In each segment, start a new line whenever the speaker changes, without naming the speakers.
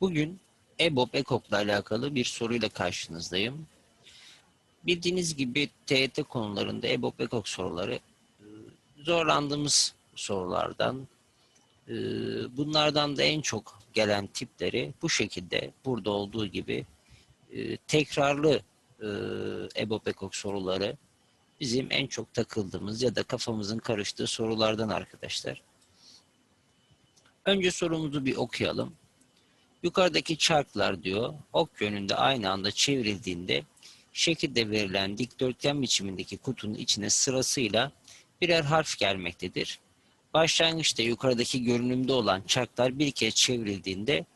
Bugün EBOB EKOK'la alakalı bir soruyla karşınızdayım. Bildiğiniz gibi TET konularında EBOB EKOK soruları e, zorlandığımız sorulardan. E, Bunlardan da en çok gelen tipleri bu şekilde burada olduğu gibi e, tekrarlı e, EBOB EKOK soruları bizim en çok takıldığımız ya da kafamızın karıştığı sorulardan arkadaşlar. Önce sorumuzu bir okuyalım. Yukarıdaki çarklar diyor ok yönünde aynı anda çevrildiğinde şekilde verilen dikdörtgen biçimindeki kutunun içine sırasıyla birer harf gelmektedir. Başlangıçta yukarıdaki görünümde olan çarklar bir kez çevrildiğinde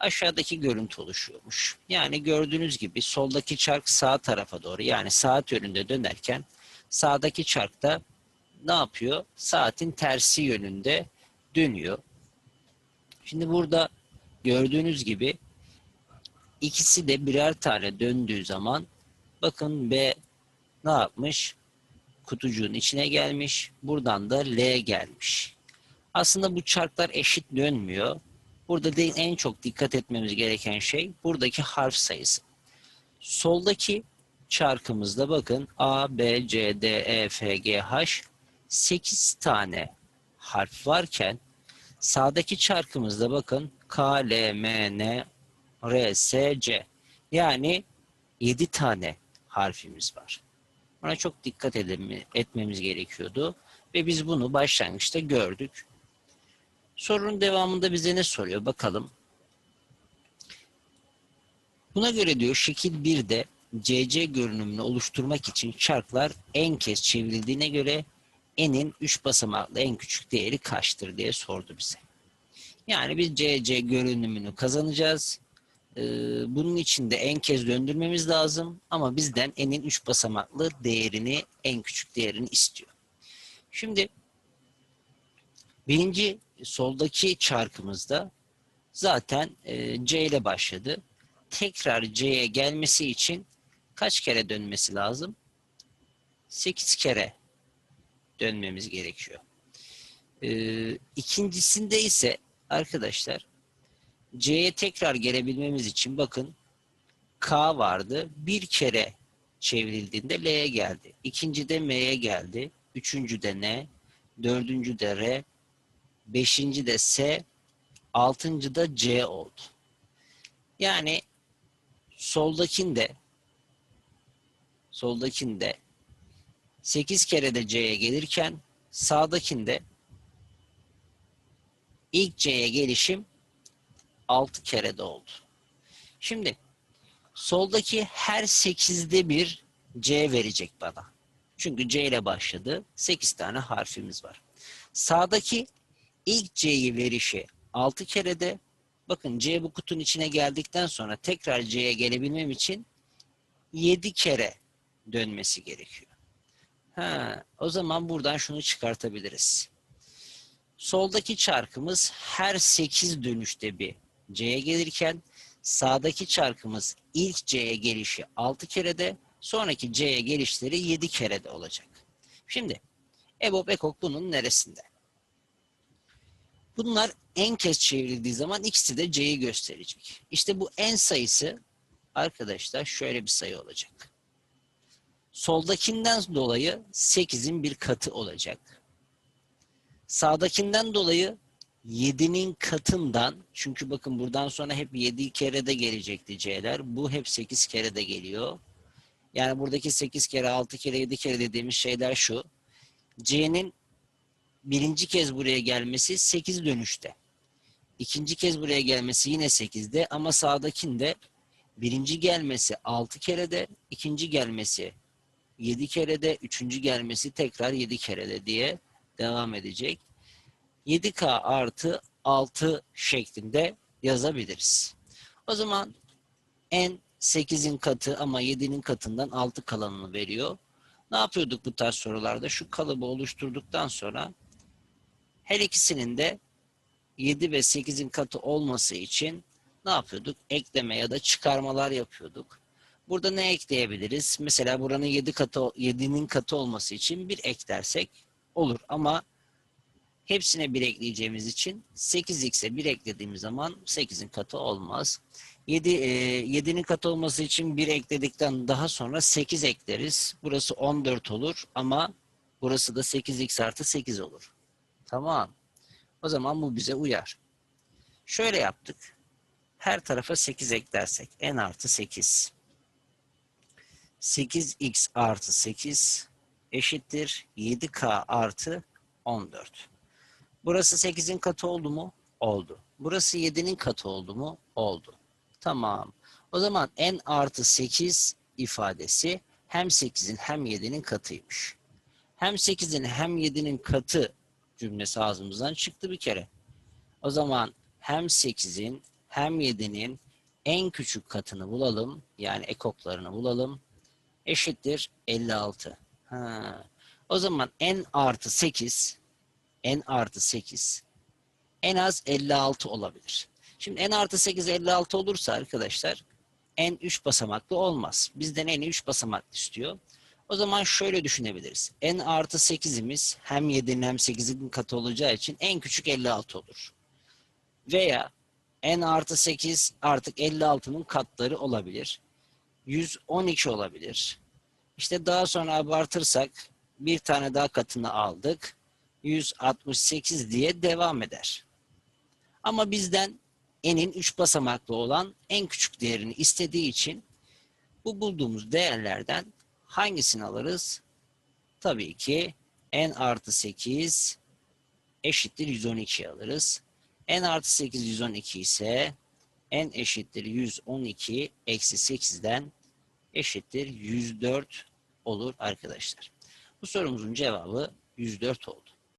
aşağıdaki görüntü oluşuyormuş. Yani gördüğünüz gibi soldaki çark sağ tarafa doğru yani saat yönünde dönerken sağdaki çark da ne yapıyor? Saatin tersi yönünde dönüyor. Şimdi burada gördüğünüz gibi ikisi de birer tane döndüğü zaman bakın B ne yapmış? Kutucuğun içine gelmiş. Buradan da L gelmiş. Aslında bu çarklar eşit dönmüyor. Burada de en çok dikkat etmemiz gereken şey buradaki harf sayısı. Soldaki çarkımızda bakın A, B, C, D, E, F, G, H 8 tane harf varken sağdaki çarkımızda bakın K, L, M, N, R, S, C. Yani 7 tane harfimiz var. Buna çok dikkat etmemiz gerekiyordu. Ve biz bunu başlangıçta gördük. Sorunun devamında bize ne soruyor? Bakalım. Buna göre diyor şekil 1'de CC görünümünü oluşturmak için çarklar en kez çevrildiğine göre n'in 3 basamaklı en küçük değeri kaçtır diye sordu bize. Yani biz CC görünümünü kazanacağız. Ee, bunun için de en kez döndürmemiz lazım ama bizden n'in 3 basamaklı değerini, en küçük değerini istiyor. Şimdi birinci soldaki çarkımızda zaten e, C ile başladı. Tekrar C'ye gelmesi için kaç kere dönmesi lazım? 8 kere dönmemiz gerekiyor. Ee, ikincisinde ise arkadaşlar C'ye tekrar gelebilmemiz için bakın K vardı. Bir kere çevrildiğinde L'ye geldi. İkinci de M'ye geldi. Üçüncü de N. Dördüncü de R. Beşinci de S. Altıncı da C oldu. Yani soldakinde soldakinde 8 kere de C'ye gelirken sağdakinde ilk C'ye gelişim 6 kere de oldu. Şimdi soldaki her 8'de bir C verecek bana. Çünkü C ile başladı. 8 tane harfimiz var. Sağdaki ilk C'yi verişi 6 kere de bakın C bu kutunun içine geldikten sonra tekrar C'ye gelebilmem için 7 kere dönmesi gerekiyor. Ha, o zaman buradan şunu çıkartabiliriz. Soldaki çarkımız her 8 dönüşte bir C'ye gelirken sağdaki çarkımız ilk C'ye gelişi 6 kerede sonraki C'ye gelişleri 7 kerede olacak. Şimdi EBOB EKOK bunun neresinde? Bunlar en kez çevrildiği zaman ikisi de C'yi gösterecek. İşte bu en sayısı arkadaşlar şöyle bir sayı olacak. Soldakinden dolayı 8'in bir katı olacak. Sağdakinden dolayı 7'nin katından çünkü bakın buradan sonra hep 7 kere de gelecekti C'ler. Bu hep 8 kere de geliyor. Yani buradaki 8 kere, 6 kere, 7 kere dediğimiz şeyler şu. C'nin birinci kez buraya gelmesi 8 dönüşte. İkinci kez buraya gelmesi yine 8'de ama sağdakinde birinci gelmesi 6 kerede, ikinci gelmesi 7 kerede, üçüncü gelmesi tekrar 7 kerede diye devam edecek. 7K artı 6 şeklinde yazabiliriz. O zaman n 8'in katı ama 7'nin katından 6 kalanını veriyor. Ne yapıyorduk bu tarz sorularda? Şu kalıbı oluşturduktan sonra her ikisinin de 7 ve 8'in katı olması için ne yapıyorduk? Ekleme ya da çıkarmalar yapıyorduk. Burada ne ekleyebiliriz? Mesela buranın 7 katı 7'nin katı olması için bir eklersek olur ama Hepsine 1 ekleyeceğimiz için 8x'e 1 eklediğimiz zaman 8'in katı olmaz. 7, 7'nin katı olması için 1 ekledikten daha sonra 8 ekleriz. Burası 14 olur ama burası da 8x artı 8 olur. Tamam. O zaman bu bize uyar. Şöyle yaptık. Her tarafa 8 eklersek n artı 8. 8x artı 8 eşittir 7k artı 14. Burası 8'in katı oldu mu? Oldu. Burası 7'nin katı oldu mu? Oldu. Tamam. O zaman n artı 8 ifadesi hem 8'in hem 7'nin katıymış. Hem 8'in hem 7'nin katı cümlesi ağzımızdan çıktı bir kere. O zaman hem 8'in hem 7'nin en küçük katını bulalım. Yani ekoklarını bulalım. Eşittir 56. Ha. O zaman n artı 8 n artı 8 en az 56 olabilir. Şimdi n artı 8 56 olursa arkadaşlar n 3 basamaklı olmaz. Bizden n 3 basamaklı istiyor. O zaman şöyle düşünebiliriz. n artı 8'imiz hem 7'nin hem 8'in katı olacağı için en küçük 56 olur. Veya n artı 8 artık 56'nın katları olabilir. 112 olabilir. İşte daha sonra abartırsak bir tane daha katını aldık. 168 diye devam eder. Ama bizden n'in 3 basamaklı olan en küçük değerini istediği için bu bulduğumuz değerlerden hangisini alırız? Tabii ki n artı 8 eşittir 112 alırız. n artı 8 112 ise n eşittir 112 eksi 8'den eşittir 104 olur arkadaşlar. Bu sorumuzun cevabı 104 oldu.